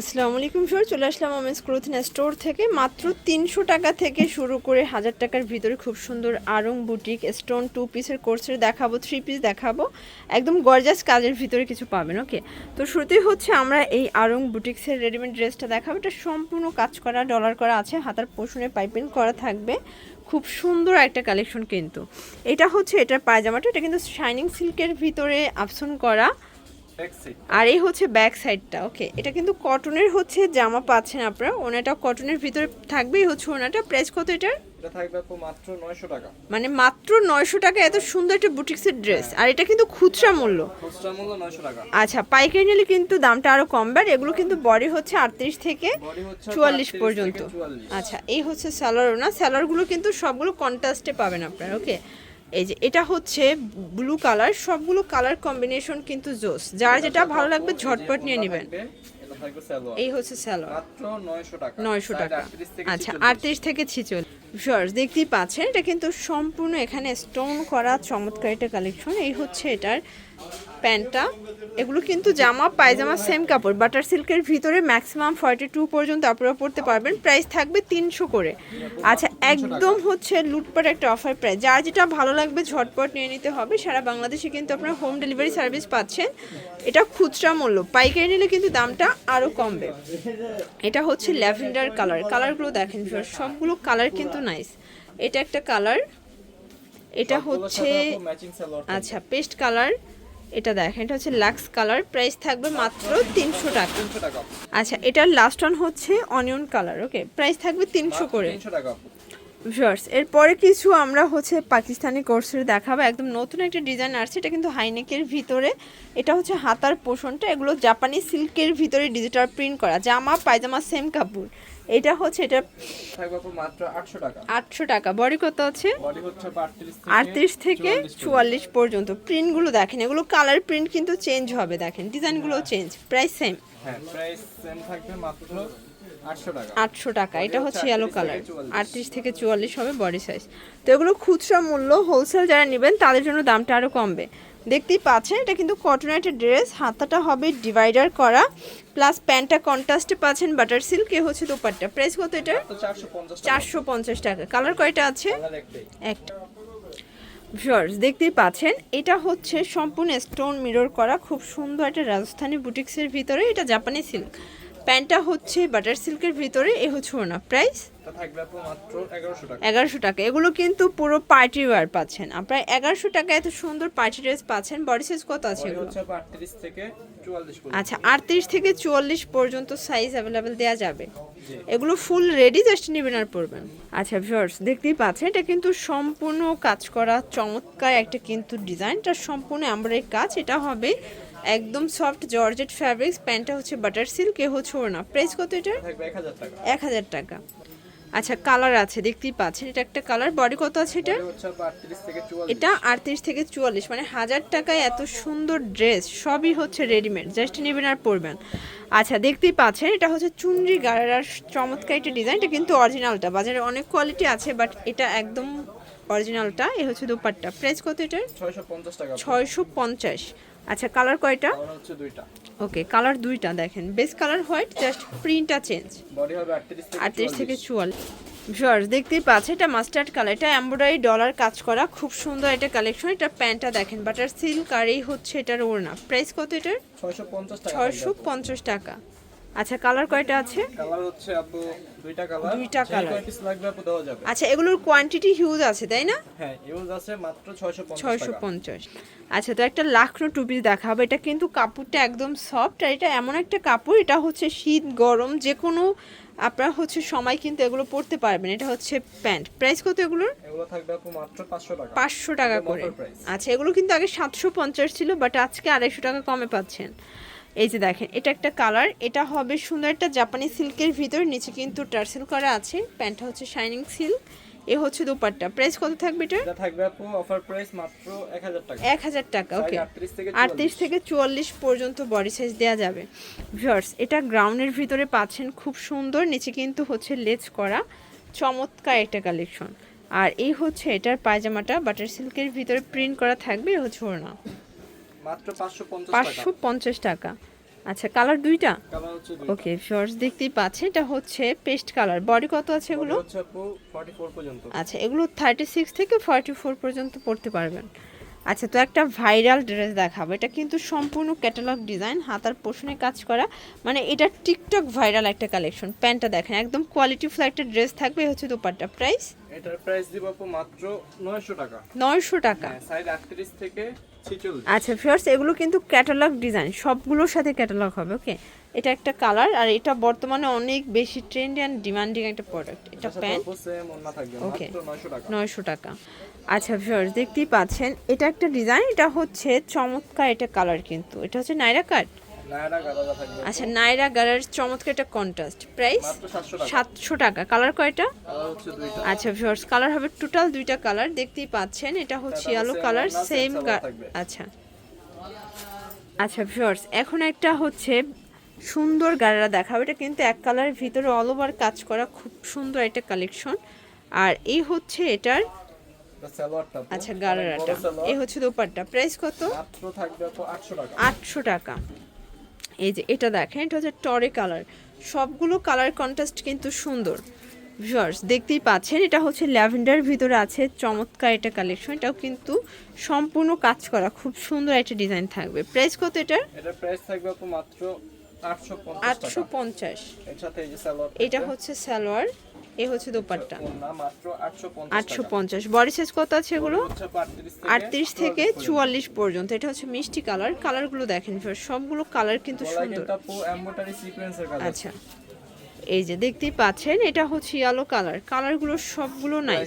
আসসালামু আলাইকুম স্যার চলে আসলাম আমেজ ক্লোথিং স্টোর থেকে। মাত্র তিনশো টাকা থেকে শুরু করে হাজার টাকার ভিতরে খুব সুন্দর আরং বুটিক স্টোন টু পিসের কোর্সের দেখাবো থ্রি পিস দেখাবো। একদম গর্জাস কাজের ভিতরে কিছু পাবেন ওকে তো শুরুতেই হচ্ছে আমরা এই আরং বুটিক্সের রেডিমেড ড্রেসটা দেখাবো। এটা সম্পূর্ণ কাজ করা ডলার করা আছে, হাতার পোষণে পাইপিং করা থাকবে। খুব সুন্দর একটা কালেকশন কিন্তু। এটা হচ্ছে এটার পায়জামাটা, এটা কিন্তু শাইনিং সিল্কের ভিতরে আপসন করা। আর এই হচ্ছে ব্যাক সাইডটা ওকে এটা কিন্তু কটনের হচ্ছে জামা পাচ্ছেন আপনারা ওনাটা কটনের ভিতরে থাকবেই হচ্ছে ওনাটা প্রাইস কত এটার? এটা থাকবে আপু মাত্র 900 টাকা। মানে মাত্র নয়শো টাকা এত সুন্দর একটা বুটিক্সের ড্রেস আর এটা কিন্তু খুচরা মূল্য। খুচরা মূল্য 900 টাকা। আচ্ছা পাইকারি নিলে কিন্তু দামটা আরও কমবে আর এগুলো কিন্তু বডি হচ্ছে আটত্রিশ থেকে চুয়াল্লিশ পর্যন্ত। আচ্ছা এই হচ্ছে স্যালার না স্যালারগুলো কিন্তু সবগুলো কন্ট্রাস্টে পাবেন আপনারা ওকে এই যে এটা হচ্ছে ব্লু কালার সবগুলো কালার কম্বিনেশন কিন্তু জোস। যার যেটা ভালো লাগবে ঝটপট নিয়ে নেবেন। এই হচ্ছে স্যালার মাত্র 900 টাকা। নয়শো টাকা 38 থেকে আচ্ছা 46 আটত্রিশ থেকে ছিচল শর্টস দেখতেই পাচ্ছেন এটা কিন্তু সম্পূর্ণ এখানে স্টোন করা চমৎকার একটা কালেকশন এই হচ্ছে এটার প্যান্টটা। এগুলো কিন্তু জামা, পায়জামা সেম কাপড়। বাটার সিল্কের ভিতরে ম্যাক্সিমাম ফর্টি টু পর্যন্ত আপনারা পড়তে পারবেন। প্রাইস থাকবে তিনশো করে। আচ্ছা একদম হচ্ছে লুটপাট একটা অফার প্রাইস যার যেটা ভালো লাগবে ঝটপট নিয়ে নিতে হবে। সারা বাংলাদেশে কিন্তু আপনারা হোম ডেলিভারি সার্ভিস পাচ্ছেন। এটা খুচরা মূল্য। পাইকারি নিলে কিন্তু দামটা আরও কমবে। এটা হচ্ছে ল্যাভেন্ডার কালার। কালারগুলো দেখেন সবগুলো কালার কিন্তু নাইস এটা একটা কালার। এটা হচ্ছে। আচ্ছা পেস্ট কালার। এটা দেখেন এটা হচ্ছে লাক্স কালার। প্রাইস থাকবে মাত্র তিনশো টাকা। 300 টাকা। আপু। আচ্ছা এটার লাস্ট ওয়ান হচ্ছে অনিয়ন কালার ওকে প্রাইস থাকবে তিনশো করে। 300 টাকা। আপু। ভিউয়ার্স এরপরে কিছু আমরা হচ্ছে পাকিস্তানি কোর্সের দেখাবো। একদম নতুন একটা ডিজাইন আসছে এটা কিন্তু হাইনেকের ভিতরে। এটা হচ্ছে হাতার পোষণটা এগুলো জাপানি সিল্কের ভিতরে ডিজিটাল প্রিন্ট করা। জামা পায়জামা সেম কাপড়। এটা হচ্ছে এটা মাত্র 800 টাকা। আটশো টাকা। বডি কত আছে? বডি হচ্ছে 38 থেকে আটত্রিশ থেকে 44 চুয়াল্লিশ পর্যন্ত। প্রিন্টগুলো দেখেন এগুলো কালার প্রিন্ট কিন্তু চেঞ্জ হবে দেখেন। ডিজাইনগুলো চেঞ্জ প্রাইস সেম হ্যাঁ প্রাইস সেম থাকবে মাত্র 800 টাকা। আটশো টাকা। এটা হচ্ছে ইয়েলো 38 কালার থেকে 44 আটত্রিশ থেকে চুয়াল্লিশ হবে বডি সাইজ তো এগুলো খুচরা মূল্য হোলসেল যারা নেবেন তাদের জন্য দামটা আরও কমবে। দেখতেই পাচ্ছেন এটা কিন্তু কটনের একটা ড্রেস হাতাটা হবে ডিভাইডার করা প্লাস প্যান্টটা কন্ট্রাস্টে পাচ্ছেন বাটার সিল্ক এ হচ্ছে দোপাট্টা। প্রাইস কত এটা তো 450 টাকা। চারশো পঞ্চাশ টাকা। কালার কয়টা আছে? একটা। ভিউয়ার্স দেখতেই পাচ্ছেন এটা হচ্ছে সম্পূর্ণ স্টোন মিরর করা খুব সুন্দর একটা রাজস্থানী বুটিক্সের ভিতরে এটা জাপানি সিল্ক প্যান্টটা হচ্ছে বাটার সিল্কের ভিতরে এ হচ্ছে ওনা প্রাইস? এটা থাকবে আপু মাত্র 1100 টাকা। এগারোশো টাকা। এগুলো কিন্তু পুরো পার্টি ওয়্যার পাচ্ছেন। আপনার এগারোশো টাকা এত সুন্দর পার্টি ড্রেস পাচ্ছেন। বডি সাইজ কত আছে এগুলো? হচ্ছে আপু 38 থেকে 44 পর্যন্ত। আচ্ছা আটত্রিশ থেকে চুয়াল্লিশ পর্যন্ত সাইজ অ্যাভেলেবেল দেওয়া যাবে। এগুলো ফুল রেডি জাস্ট নেবেন আর পরবেন। আচ্ছা ভিউয়ার্স দেখতেই পাচ্ছেন এটা কিন্তু সম্পূর্ণ কাজ করা চমৎকার একটা কিন্তু ডিজাইনটা সম্পূর্ণ এমব্রয়ডারি কাজ। এটা হবে একদম সফট জর্জেট ফ্যাব্রিক্স প্যান্টটা হচ্ছে বাটার সিল্ক এ হচ্ছে ওড়না। প্রাইস কত এটা? থাকবে 1000 টাকা। এক হাজার টাকা। আচ্ছা কালার আছে দেখতেই পাচ্ছেন এটা একটা কালার বডি কত আছে এটা? বডি 38 থেকে 44 এটা আটত্রিশ থেকে চুয়াল্লিশ মানে হাজার টাকায় এত সুন্দর ড্রেস সবই হচ্ছে রেডিমেড জাস্ট নেবেন আর পরবেন। আচ্ছা দেখতেই পাচ্ছেন এটা হচ্ছে চুনরি গাড়ার চমৎকার একটা ডিজাইন এটা কিন্তু অরিজিনালটা বাজারে অনেক কোয়ালিটি আছে বাট এটা একদম অরিজিনালটা এ হচ্ছে দোপাট্টা। প্রাইস কত এটার? 650 টাকা। ছয়শো পঞ্চাশ। আচ্ছা কালার কয়টা? হচ্ছে দুইটা। ওকে কালার দুইটা দেখেন। বেস কালার হোয়াইট জাস্ট প্রিন্টটা চেঞ্জ বডি হবে 38 থেকে আটত্রিশ থেকে 44 চুয়াল্লিশ। ভিউয়ার্স দেখতেই পাচ্ছে এটা মাস্টার্ড কালার এটা এমব্রয়ডারি ডলার কাজ করা। খুব সুন্দর এটা কালেকশন এটা প্যান্টটা দেখেন। বাটার সিল্ক আর এই হচ্ছে এটার ওড়না। প্রাইস কত এটার? 650 টাকা। ছয়শো পঞ্চাশ টাকা। আচ্ছা কালার কয়টা আছে? কালার হচ্ছে আপু দুইটা কালার দুইটা colour। কয় পিস লাগবে আপু দেওয়া যাবে। আচ্ছা এগুলোর কোয়ান্টিটি হিউজ আছে তাই না? হ্যাঁ ইউজ আছে মাত্র 650 ছয়শো টাকা। পঞ্চাশ। আচ্ছা তো একটা লাখনো টু পিস দেখাবো। এটা কিন্তু কাপড়টা একদম সফট আর এটা এমন একটা কাপড় এটা হচ্ছে শীত গরম যে কোনো আপনার হচ্ছে সময় কিন্তু এগুলো পরতে পারবেন। এটা হচ্ছে প্যান্ট। প্রাইস কত এগুলোর? এগুলো থাকবে আপু মাত্র 500 টাকা। পাঁচশো টাকা করে। আচ্ছা এগুলো কিন্তু আগে সাতশো পঞ্চাশ ছিল বাট আজকে আড়াইশো টাকা কমে পাচ্ছেন। এই যে দেখেন এটা একটা কালার এটা হবে সুন্দর একটা জাপানি সিল্কের ভিতর নিচে কিন্তু টার্সেল করা আছে প্যান্টটা হচ্ছে শাইনিং সিল্ক এ হচ্ছে দোপাট্টা। প্রাইস কত থাকবে এটা এটা থাকবে আপু অফার প্রাইস মাত্র 1000 টাকা। এক হাজার টাকা ওকে 38 থেকে আটত্রিশ থেকে চুয়াল্লিশ পর্যন্ত বডি সাইজ দেওয়া যাবে। ভিউয়ার্স এটা গ্রাউন্ডের ভিতরে পাচ্ছেন খুব সুন্দর নিচে কিন্তু হচ্ছে লেজ করা চমৎকার একটা কালেকশন আর এই হচ্ছে এটার পায়জামাটা বাটার সিল্কের ভিতরে প্রিন্ট করা থাকবে হচ্ছে ওড়না। মাত্র 550 টাকা। আচ্ছা কালার দুইটা? ওকে শর্টস দেখতেই পাচ্ছেন এটা হচ্ছে পেস্ট কালার। বডি কত আছে এগুলো? বডি হচ্ছে আপু 44 পর্যন্ত। আচ্ছা এগুলো থার্টি সিক্স থেকে ফর্টি ফোর পর্যন্ত পড়তে পারবেন। আচ্ছা তো একটা ভাইরাল ড্রেস দেখাবো। এটা কিন্তু সম্পূর্ণ ক্যাটালগ ডিজাইন হাতার পোষণে কাজ করা। মানে এটা টিকটক ভাইরাল একটা কালেকশন প্যান্টটা দেখেন একদম কোয়ালিটি ফুল একটা ড্রেস থাকবে হচ্ছে দোপাট্টা। প্রাইস? এটার প্রাইস দিব মাত্র 900 টাকা। নয়শো টাকা। হ্যাঁ সাইজ 38 থেকে 46 আচ্ছা ফিওর্স এগুলো কিন্তু ক্যাটালগ ডিজাইন সবগুলোর সাথে ক্যাটালগ হবে ওকে এটা একটা কালার আর এটা বর্তমানে অনেক বেশি ট্রেন্ড অ্যান্ড ডিমান্ডিং একটা প্রোডাক্ট এটা প্যান্ট 900 টাকা। নয়শো টাকা। আচ্ছা ফিওর্স দেখতেই পাচ্ছেন এটা একটা ডিজাইন এটা হচ্ছে চমৎকার এটা কালার কিন্তু। এটা হচ্ছে নাইরা কাট আচ্ছা নাইরা গারার চমৎকার একটা কন্ট্রাস্ট প্রাইস মাত্র 700 টাকা। সাতশো টাকা। কালার কয়টা? আচ্ছা ভিউয়ার্স কালার হবে টোটাল দুইটা কালার দেখতেই পাচ্ছেন এটা হচ্ছে ইয়েলো কালার সেম আচ্ছা। আচ্ছা ভিউয়ার্স এখন একটা হচ্ছে সুন্দর গাড়ারা দেখাবো। এটা কিন্তু এক কালারের ভিতরে অল ওভার কাজ করা খুব সুন্দর একটা কালেকশন আর এই হচ্ছে এটার। আচ্ছা গারারাটা এই হচ্ছে দোপাট্টা। প্রাইস কত? মাত্র থাকবে আপু 800 টাকা। আটশো টাকা। এই যে এটা দেখেন, এটা হচ্ছে টরে কালার সবগুলো কালার কন্ট্রাস্ট কিন্তু সুন্দর। ভিউয়ার্স দেখতেই পাচ্ছেন, এটা হচ্ছে ল্যাভেন্ডার, ভিতরে আছে চমৎকার এটা কালেকশন এটাও কিন্তু সম্পূর্ণ কাজ করা, খুব সুন্দর একটা ডিজাইন থাকবে। প্রাইস কত এটার? এটা প্রাইস থাকবে মাত্র 850 আটশো পঞ্চাশ এটা হচ্ছে সালোয়ার এ হচ্ছে দোপাট্টা। 850 আটশো পঞ্চাশ বডি সাইজ কত আছে এগুলো? হচ্ছে আপু 38 থেকে আটত্রিশ থেকে চুয়াল্লিশ পর্যন্ত। এটা হচ্ছে মিষ্টি কালার। কালারগুলো দেখেন সবগুলো কালার কিন্তু সুন্দর। আচ্ছা। এই যে দেখতেই পাচ্ছেন এটা হচ্ছে ইয়েলো কালার কালারগুলো সবগুলো 850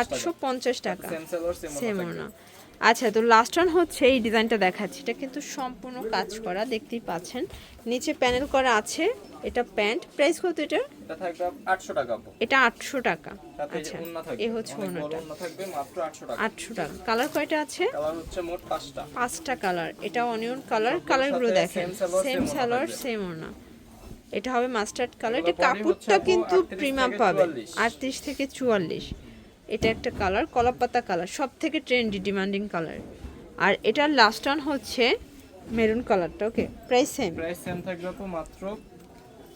আটশো পঞ্চাশ টাকা। সেম না আচ্ছা তো লাস্ট ওয়ান হচ্ছে এই ডিজাইনটা দেখাচ্ছি। এটা কিন্তু সম্পূর্ণ কাজ করা দেখতেই পাচ্ছেন। নিচে প্যানেল করা আছে এটা প্যান্ট প্রাইস কত এটা? এটা থাকবে 800 টাকা আপু এটা আটশো টাকা। সাথে এই আচ্ছা এ হচ্ছে ওনাটা থাকবে মাত্র 800 টাকা। আটশো টাকা। কালার কয়টা আছে? কালার হচ্ছে মোট 5টা পাঁচটা কালার এটা অনিয়ন কালার কালারগুলো দেখেন। সেম সালোয়ার সেম ওনা এটা হবে মাস্টার্ড কালার এটা কাপড়টা কিন্তু 38 প্রিমিয়াম পাবে। 44 আটত্রিশ থেকে চুয়াল্লিশ। এটা একটা কালার কলাপাতা কালার সব থেকে ট্রেন্ডি ডিমান্ডিং কালার আর এটার লাস্ট ওয়ান হচ্ছে মেরুন কালারটা okay price same price same থাকবে তো মাত্র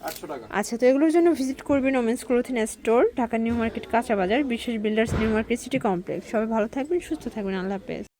800 টাকা। আচ্ছা তো এগুলোর জন্য ভিজিট করবেন women's clothing store Dhaka new market কাঁচা বাজার বিশেষ builders new market city complex সবাই ভালো থাকবেন সুস্থ থাকবেন আল্লাহ হাফেজ।